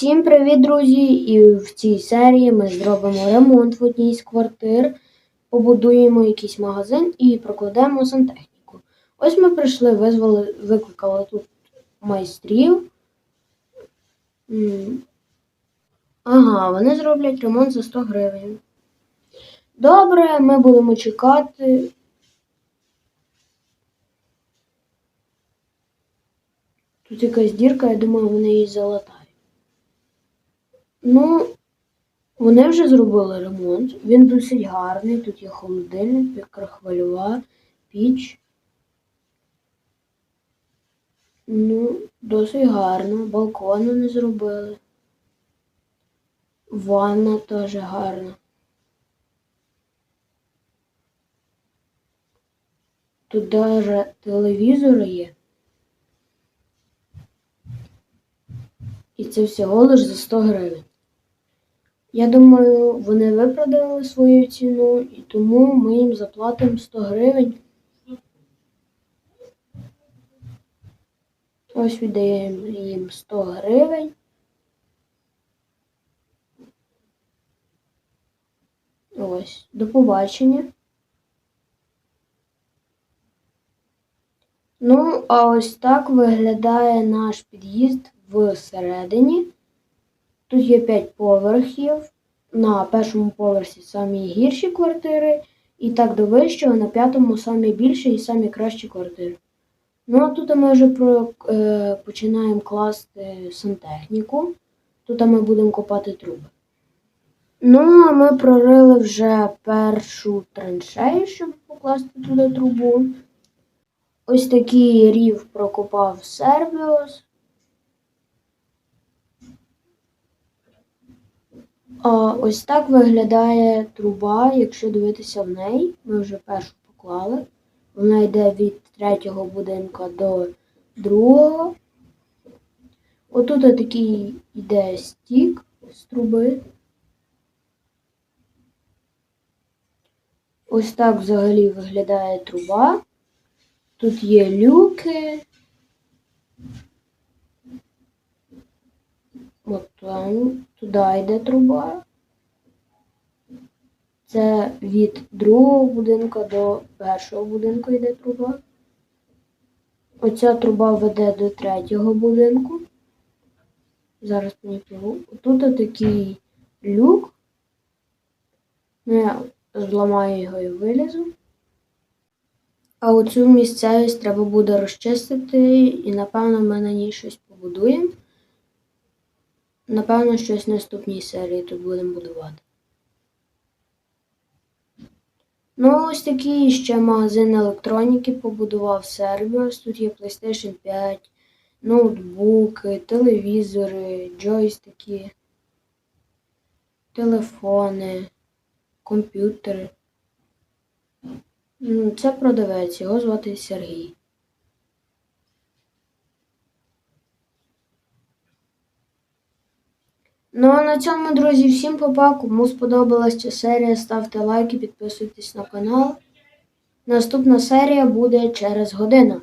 Всім привіт, друзі! І в цій серії ми зробимо ремонт в одній з квартир, побудуємо якийсь магазин і прокладемо сантехніку. Ось ми прийшли, визвали, викликали тут майстрів. Ага, вони зроблять ремонт за 100 гривень. Добре, ми будемо чекати. Тут якась дірка, я думаю, вони її залатають. Ну, вони вже зробили ремонт. Він досить гарний. Тут є холодильник, мікрохвильова, піч. Ну, досить гарно. Балкон вони зробили. Ванна теж гарна. Тут навіть телевізор є. І це всього лиш за 100 гривень. Я думаю, вони виправдали свою ціну, і тому ми їм заплатимо 100 гривень. Ось віддаємо їм 100 гривень. Ось, до побачення. Ну, а ось так виглядає наш під'їзд всередині. Тут є 5 поверхів. На першому поверсі самі гірші квартири, і так до вищого, на п'ятому самі більші і самі кращі квартири. Ну, а тут ми вже про, е, починаємо класти сантехніку. Тут ми будемо копати труби. Ну, а ми прорили вже першу траншею, щоб покласти туди трубу. Ось такий рів прокопав Сервіус. Ось так виглядає труба, якщо дивитися в неї. Ми вже першу поклали. Вона йде від третього будинка до другого. Отут такий йде стік з труби. Ось так взагалі виглядає труба. Тут є люки. От там, туди йде труба. Це від другого будинку до першого будинку йде труба. Оця труба веде до третього будинку. Зараз мені пливу. Тут такий люк. Я зламаю його і вилізу. А оцю місцевість треба буде розчистити, і, напевно, ми на ній щось побудуємо. Напевно, щось в наступній серії тут будемо будувати. Ну, ось такий ще магазин електроніки побудував Сервіус. Тут є PlayStation 5, ноутбуки, телевізори, джойстики, телефони, комп'ютери. Ну, Це продавець, його звати Сергій. Ну а на цьому, друзі, всім попа. Кому сподобалась ця серія, ставте лайки, підписуйтесь на канал. Наступна серія буде через годину.